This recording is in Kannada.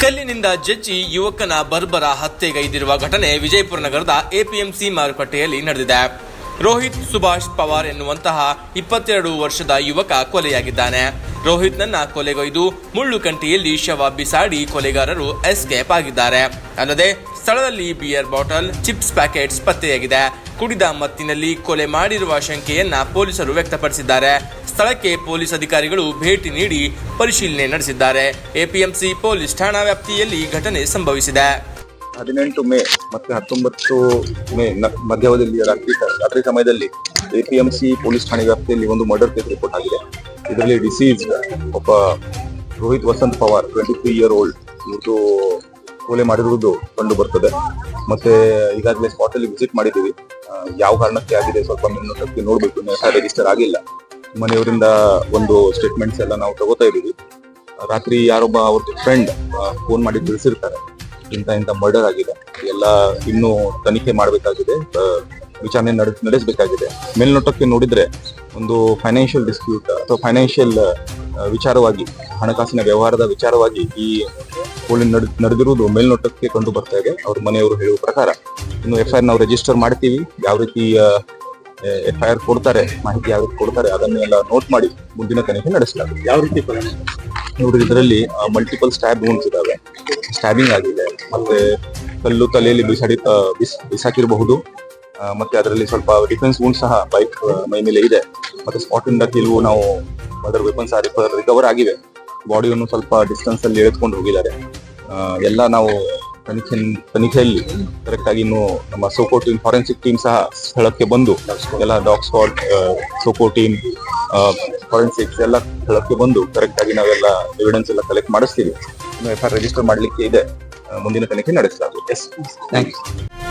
ಕಲ್ಲಿನಿಂದ ಜಜ್ಜಿ ಯುವಕನ ಬರ್ಬರ ಹತ್ಯೆಗೈದಿರುವ ಘಟನೆ ವಿಜಯಪುರ ನಗರದ ಎಪಿಎಂಸಿ ಮಾರುಕಟ್ಟೆಯಲ್ಲಿ ನಡೆದಿದೆ. ರೋಹಿತ್ ಸುಭಾಷ್ ಪವಾರ್ ಎನ್ನುವಂತಹ ಇಪ್ಪತ್ತೆರಡು ವರ್ಷದ ಯುವಕ ಕೊಲೆಯಾಗಿದ್ದಾನೆ. ರೋಹಿತ್ನನ್ನ ಕೊಲೆಗೊಯ್ದು ಮುಳ್ಳುಕಂಟಿಯಲ್ಲಿ ಶವ ಬಿಸಾಡಿ ಕೊಲೆಗಾರರು ಎಸ್ಕೇಪ್ ಆಗಿದ್ದಾರೆ. ಅಲ್ಲದೆ ಸ್ಥಳದಲ್ಲಿ ಬಿಯರ್ ಬಾಟಲ್, ಚಿಪ್ಸ್ ಪ್ಯಾಕೆಟ್ಸ್ ಪತ್ತೆಯಾಗಿದೆ. ಕುಡಿದ ಮತ್ತಿನಲ್ಲಿ ಕೊಲೆ ಮಾಡಿರುವ ಶಂಕೆಯನ್ನ ಪೊಲೀಸರು ವ್ಯಕ್ತಪಡಿಸಿದ್ದಾರೆ. ಸ್ಥಳಕ್ಕೆ ಪೊಲೀಸ್ ಅಧಿಕಾರಿಗಳು ಭೇಟಿ ನೀಡಿ ಪರಿಶೀಲನೆ ನಡೆಸಿದ್ದಾರೆ. ಎಪಿಎಂಸಿ ಪೊಲೀಸ್ ಠಾಣಾ ವ್ಯಾಪ್ತಿಯಲ್ಲಿ ಘಟನೆ ಸಂಭವಿಸಿದೆ. ಹದಿನೆಂಟು ಮೇ ಮತ್ತೆ ಹತ್ತೊಂಬತ್ತು ಮೇ ಮಧ್ಯಾವಧಿಯಲ್ಲಿ ರಾತ್ರಿ ರಾತ್ರಿ ಸಮಯದಲ್ಲಿ ಎಪಿಎಂಸಿ ಪೊಲೀಸ್ ಠಾಣೆ ವ್ಯಾಪ್ತಿಯಲ್ಲಿ ಒಂದು ಮರ್ಡರ್ ಕೇಸ್ ರಿಪೋರ್ಟ್ ಆಗಿದೆ. ಇದರಲ್ಲಿ ಡಿಸೀಸ್ ಒಬ್ಬ Rohit Vasant Pawar twenty three year old ಇವರು ಕೊಲೆ ಮಾಡಿರುವುದು ಕಂಡು ಬರ್ತದೆ. ಮತ್ತೆ ಈಗಾಗಲೇ ಸ್ಪಾಟಲ್ಲಿ ವಿಸಿಟ್ ಮಾಡಿದ್ದೀವಿ. ಯಾವ ಕಾರಣಕ್ಕೆ ಆಗಿದೆ ಸ್ವಲ್ಪ ಶಕ್ತಿ ನೋಡಬೇಕು. ರಿಜಿಸ್ಟರ್ ಆಗಿಲ್ಲ. ಮನೆಯವರಿಂದ ಒಂದು ಸ್ಟೇಟ್ಮೆಂಟ್ಸ್ ಎಲ್ಲ ನಾವು ತಗೋತಾ ಇದ್ದೀವಿ. ರಾತ್ರಿ ಯಾರೊಬ್ಬ ಅವ್ರದ್ದು ಫ್ರೆಂಡ್ ಫೋನ್ ಮಾಡಿ ತಿಳಿಸಿರ್ತಾರೆ. ಇಂಥ ಇಂಥ ಮರ್ಡರ್ ಆಗಿದೆ. ಎಲ್ಲ ಇನ್ನೂ ತನಿಖೆ ಮಾಡಬೇಕಾಗಿದೆ. ವಿಚಾರಣೆ ನಡೆ, ನಡೆಸಬೇಕಾಗಿದೆ. ಮೇಲ್ನೋಟಕ್ಕೆ ನೋಡಿದ್ರೆ ಒಂದು ಫೈನಾನ್ಷಿಯಲ್ ಡಿಸ್ಪ್ಯೂಟ್ ಅಥವಾ ಫೈನಾನ್ಷಿಯಲ್ ವಿಚಾರವಾಗಿ, ಹಣಕಾಸಿನ ವ್ಯವಹಾರದ ವಿಚಾರವಾಗಿ ಈ ಕೋಳಿ ನಡೆ, ನಡೆದಿರುವುದು ಮೇಲ್ನೋಟಕ್ಕೆ ಕಂಡು ಬರ್ತಾ ಇದೆ. ಅವ್ರ ಮನೆಯವರು ಹೇಳುವ ಪ್ರಕಾರ, ಇನ್ನು ಎಫ್ ಐ ಆರ್ ನಾವು ರಿಜಿಸ್ಟರ್ ಮಾಡ್ತೀವಿ. ಯಾವ ರೀತಿ ಎಫ್ ಐ ಆರ್ ಕೊಡ್ತಾರೆ ಮಾಹಿತಿ ಯಾವ ರೀತಿ ಕೊಡ್ತಾರೆ ಅದನ್ನೆಲ್ಲ ನೋಟ್ ಮಾಡಿ ಮುಂದಿನ ತನಿಖೆ ನಡೆಸಲಾಗುತ್ತೆ. ಯಾವ ರೀತಿ ನೋಡಿ ಇದರಲ್ಲಿ ಮಲ್ಟಿಪಲ್ ಸ್ಟ್ಯಾಬ್ ವೂನ್ಸ್ ಇದಾವೆ. ಸ್ಟ್ಯಾಬಿಂಗ್ ಆಗಿದೆ ಮತ್ತೆ ಕಲ್ಲು ತಲೆಯಲ್ಲಿ ಬಿಸಾಡಿ ಬಿಸ್ ಬಿಸಾಕಿರಬಹುದು ಮತ್ತೆ ಅದರಲ್ಲಿ ಸ್ವಲ್ಪ ಡಿಫೆನ್ಸ್ ವೂನ್ ಸಹ ಬೈಕ್ ಮೈ ಮೇಲೆ ಇದೆ. ಮತ್ತೆ ಸ್ಪಾಟ್ ಇಂದ ಕೆಲವು ನಾವು ಅದರ್ ವೆಪನ್ಸ್ ರಿಕವರ್ ಆಗಿವೆ. ಬಾಡಿಯನ್ನು ಸ್ವಲ್ಪ ಡಿಸ್ಟೆನ್ಸ್ ಅಲ್ಲಿ ಎಳೆದುಕೊಂಡು ಹೋಗಿದ್ದಾರೆ. ಎಲ್ಲ ನಾವು ತನಿಖೆ ತನಿಖೆಯಲ್ಲಿ ಕರೆಕ್ಟ್ ಆಗಿ ಇನ್ನು ನಮ್ಮ ಸೋಕೋ ಟೀಮ್ ಫಾರೆನ್ಸಿಕ್ ಟೀಮ್ ಸಹ ಸ್ಥಳಕ್ಕೆ ಬಂದು, ಎಲ್ಲ dog squad SOCO team forensics ಎಲ್ಲ ಸ್ಥಳಕ್ಕೆ ಬಂದು ಕರೆಕ್ಟ್ ಆಗಿ ನಾವೆಲ್ಲ ಎವಿಡೆನ್ಸ್ ಎಲ್ಲ ಕಲೆಕ್ಟ್ ಮಾಡಿಸ್ತೀವಿ. ಇನ್ನು ಎಫ್ ಆರ್ ರಿಜಿಸ್ಟರ್ ಮಾಡಲಿಕ್ಕೆ ಇದೆ. ಮುಂದಿನ ತನಿಖೆ ನಡೆಸಲಾಗುತ್ತೆ ಎಸ್ ಥ್ಯಾಂಕ್ ಯು